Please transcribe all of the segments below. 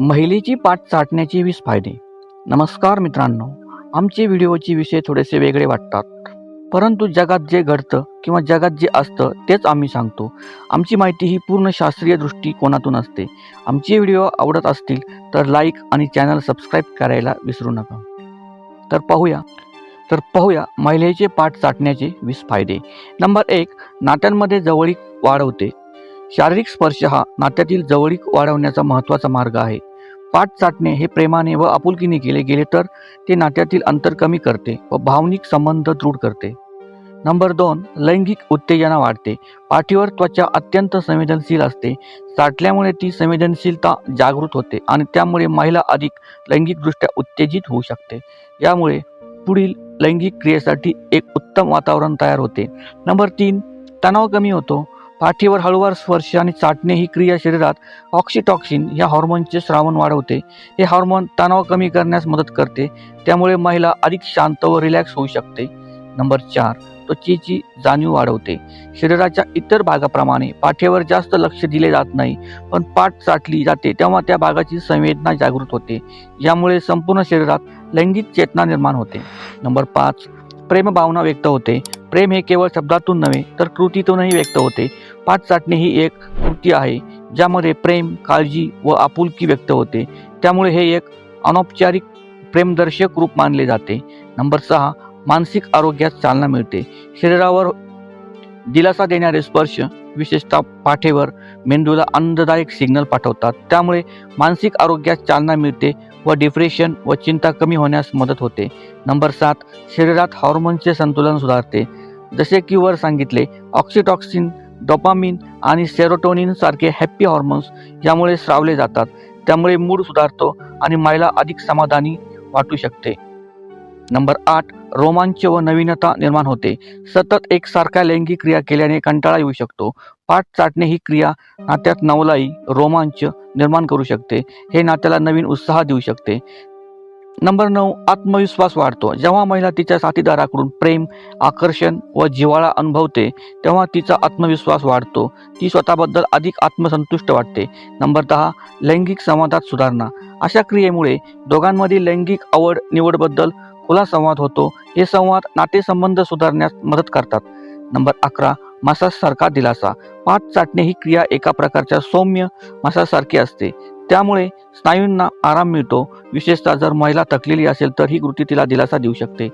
महिलेची पाठ चाटण्याचे वीस फायदे. नमस्कार मित्रांनो आमचे व्हिडिओचे विषय थोडेसे वेगळे वाटतात. परंतु जगात जे घडतं किंवा जगात जे असतं तेच आम्ही सांगतो. आमची माहिती ही पूर्ण शास्त्रीय दृष्टिकोनातून असते? आमचे व्हिडिओ आवडत असतील तर लाईक आणि चॅनल सबस्क्राईब करायला विसरू नका. तर पाहूया. तर पाहूया महिलेचे पाठ चाटण्याचे वीस फायदे. नंबर एक नात्यांमध्ये जवळीक वाढवते शारीरिक स्पर्श हा नात्यातील जवळीक वाढवण्याचा महत्त्वाचा मार्ग आहे. पाठ चाटणे हे प्रेमाने व आपुलकीने केले गेले तर ते नात्यातील अंतर कमी करते व भावनिक संबंध दृढ करते. नंबर दोन लैंगिक उत्तेजना वाढते. पाठीवर त्वचा अत्यंत संवेदनशील असते. चाटल्यामुळे ती संवेदनशीलता जागृत होते आणि त्यामुळे महिला अधिक लैंगिकदृष्ट्या उत्तेजित होऊ शकते. यामुळे पुढील लैंगिक क्रियेसाठी एक उत्तम वातावरण तयार होते. नंबर तीन तणाव कमी होतो. पाठीवर हळूवार स्पर्श आणि चाटणे ही क्रिया शरीरात ऑक्सिटॉक्सिन या हॉर्मोनचे श्रावण वाढवते. हे हॉर्मोन तणाव कमी करण्यास मदत करते. त्यामुळे महिला अधिक शांत व रिलॅक्स होऊ शकते. नंबर चार त्वचेची जाणीव वाढवते. शरीराच्या इतर भागाप्रमाणे पाठीवर जास्त लक्ष दिले जात नाही पण पाठ चाटली जाते तेव्हा त्या भागाची संवेदना जागृत होते. यामुळे संपूर्ण शरीरात लैंगिक चेतना निर्माण होते. नंबर पाच प्रेमभावना व्यक्त होते. प्रेम हे केवळ शब्दातून नव्हे तर कृतीतूनही व्यक्त होते. पाच चाटणे ही एक कृती आहे ज्यामध्ये प्रेम काळजी व आपुलकी व्यक्त होते. त्यामुळे हे एक अनौपचारिक प्रेमदर्शक रूप मानले जाते. नंबर सहा मानसिक आरोग्यास चालना मिळते. शरीरावर दिलासा देणारे स्पर्श विशेषतः पाठेवर मेंदूला आनंददायक सिग्नल पाठवतात. त्यामुळे मानसिक आरोग्यास चालना मिळते व डिप्रेशन व चिंता कमी होण्यास मदत होते. नंबर सात शरीरात हॉर्मोनचे संतुलन सुधारते. जसे की वर सांगितले ऑक्सिटॉक्सिन डोपामिन आणि सेरोटोनिन सारखे हॅप्पी हॉर्मोन्स यामुळे स्रावले जातात. त्यामुळे मूड सुधारतो आणि महिला अधिक समाधानी वाटू शकते. नंबर आठ रोमांच व नवीनता निर्माण होते. सतत एकसारख्या लैंगिक क्रिया केल्याने कंटाळा येऊ शकतो. पाठ चाटणे ही क्रिया नात्यात नवलाई रोमांच निर्माण करू शकते. हे नात्याला नवीन उत्साह देऊ शकते. नंबर नऊ आत्मविश्वास वाढतो. जेव्हा महिला तिच्या साथीदाराकडून प्रेम आकर्षण व जिवाळा अनुभवते तेव्हा तिचा आत्मविश्वास वाढतो. ती स्वतःबद्दल अधिक आत्मसंतुष्ट वाटते. नंबर दहा लैंगिक संवादात सुधारणा. अशा क्रियेमुळे दोघांमधील लैंगिक आवड निवडबद्दल खुला संवाद होतो. हे संवाद नातेसंबंध सुधारण्यास मदत करतात. नंबर अकरा मसाज सारखा दिलासा. पाठ चाटणे ही क्रिया एका प्रकारच्या सौम्य मसाजसारखी असते. त्यामुळे स्नायूंना आराम मिळतो. विशेषतः जर महिला थकलेली असेल तर ही कृती तिला दिलासा देऊ शकते.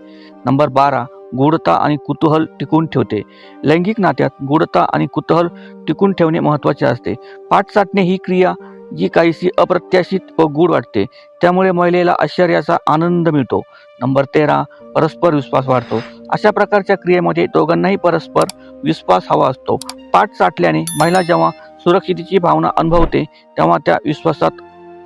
नंबर बारा गूढता आणि कुतूहल टिकून ठेवते. लैंगिक नात्यात गूढता आणि कुतूहल टिकून ठेवणे महत्त्वाचे असते. पाठ चाटणे ही क्रिया जी काहीशी अप्रत्याशित व गूढ वाटते त्यामुळे महिलेला आश्चर्याचा आनंद मिळतो. नंबर तेरा परस्पर विश्वास वाढतो. अशा प्रकारच्या क्रियेमध्ये दोघांनाही परस्पर विश्वास हवा असतो. पाठ चाटल्याने महिला जेव्हा सुरक्षितेची भावना अनुभवते तेव्हा त्या विश्वासात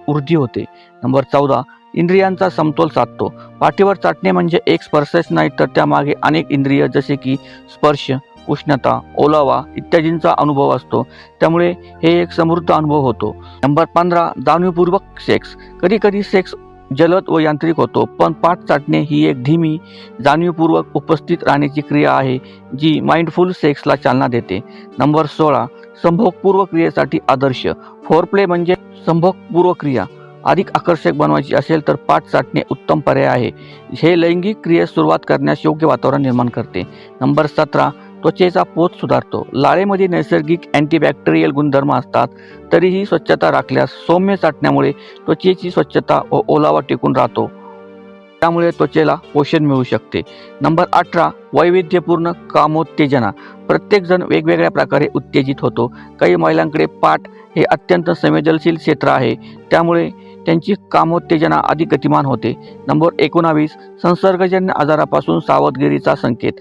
वृद्धी होते. नंबर चौदा इंद्रियांचा समतोल साधतो. पाठीवर चाटणे म्हणजे एक स्पर्शच नाही तर त्यामागे अनेक इंद्रिय जसे की स्पर्श उष्णता ओलावा इत्यादींचा अनुभव असतो. त्यामुळे हे एक समृद्ध अनुभव होतो. नंबर पंधरा जाणीवपूर्वक सेक्स. कधी कधी सेक्स जलद व यांत्रिक होतो. पण पाठ चाटणे ही एक धीमी जाणीवपूर्वक उपस्थित राहण्याची क्रिया आहे जी माइंडफुल सेक्सला चालना देते. नंबर सोळा संभोगपूर्व क्रियेसाठी आदर्श. फोरप्ले म्हणजे संभोगपूर्व क्रिया. अधिक आकर्षक बनवायची असेल तर पाठ चाटणे उत्तम पर्याय आहे. हे लैंगिक क्रियेस सुरुवात करण्यास योग्य वातावरण निर्माण करते. नंबर सतरा त्वचेचा पोत सुधारतो. लाळेमध्ये नैसर्गिक अँटीबॅक्टेरियल गुणधर्म असतात तरीही स्वच्छता राखल्यास सौम्य चाटण्यामुळे त्वचेची स्वच्छता व ओलावा टिकून राहतो. त्यामुळे त्वचेला पोषण मिळू शकते. नंबर अठरा वैविध्यपूर्ण कामोत्तेजना. प्रत्येकजण वेगवेगळ्या प्रकारे उत्तेजित होतो. काही महिलांकडे पाठ हे अत्यंत संवेदनशील क्षेत्र आहे. त्यामुळे त्यांची कामोत्तेजना अधिक गतिमान होते. नंबर एकोणावीस संसर्गजन्य आजारापासून सावधगिरीचा संकेत.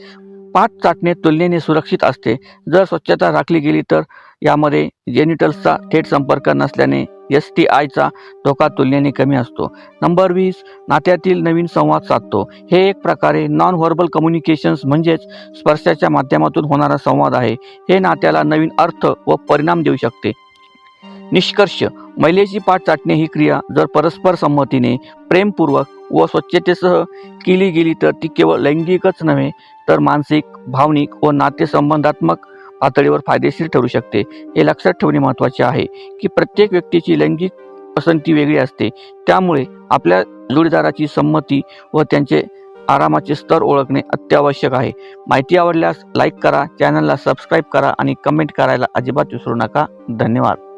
पाठ चाटणे तुलनेने सुरक्षित असते. जर स्वच्छता राखली गेली तर यामध्ये जेनिटल्सचा थेट संपर्क नसल्याने एस टी आयचा धोका तुलनेने कमी असतो. नंबर वीस नात्यातील नवीन संवाद साधतो. हे एक प्रकारे नॉन व्हर्बल कम्युनिकेशन्स म्हणजेच स्पर्शाच्या माध्यमातून होणारा संवाद आहे. हे नात्याला नवीन अर्थ व परिणाम देऊ शकते. निष्कर्ष महिलेची पाठ चाटणे ही क्रिया जर परस्पर संमतीने प्रेमपूर्वक व स्वच्छतेसह केली गेली तर ती केवळ लैंगिकच नव्हे तर मानसिक भावनिक व नातेसंबंधात्मक पातळीवर फायदेशीर ठरू शकते. हे लक्षात ठेवणे महत्त्वाचे आहे की प्रत्येक व्यक्तीची लैंगिक पसंती वेगळी असते. त्यामुळे आपल्या जोडीदाराची संमती व त्यांचे आरामाचे स्तर ओळखणे अत्यावश्यक आहे. माहिती आवडल्यास लाईक करा चॅनलला सबस्क्राईब करा आणि कमेंट करायला अजिबात विसरू नका. धन्यवाद.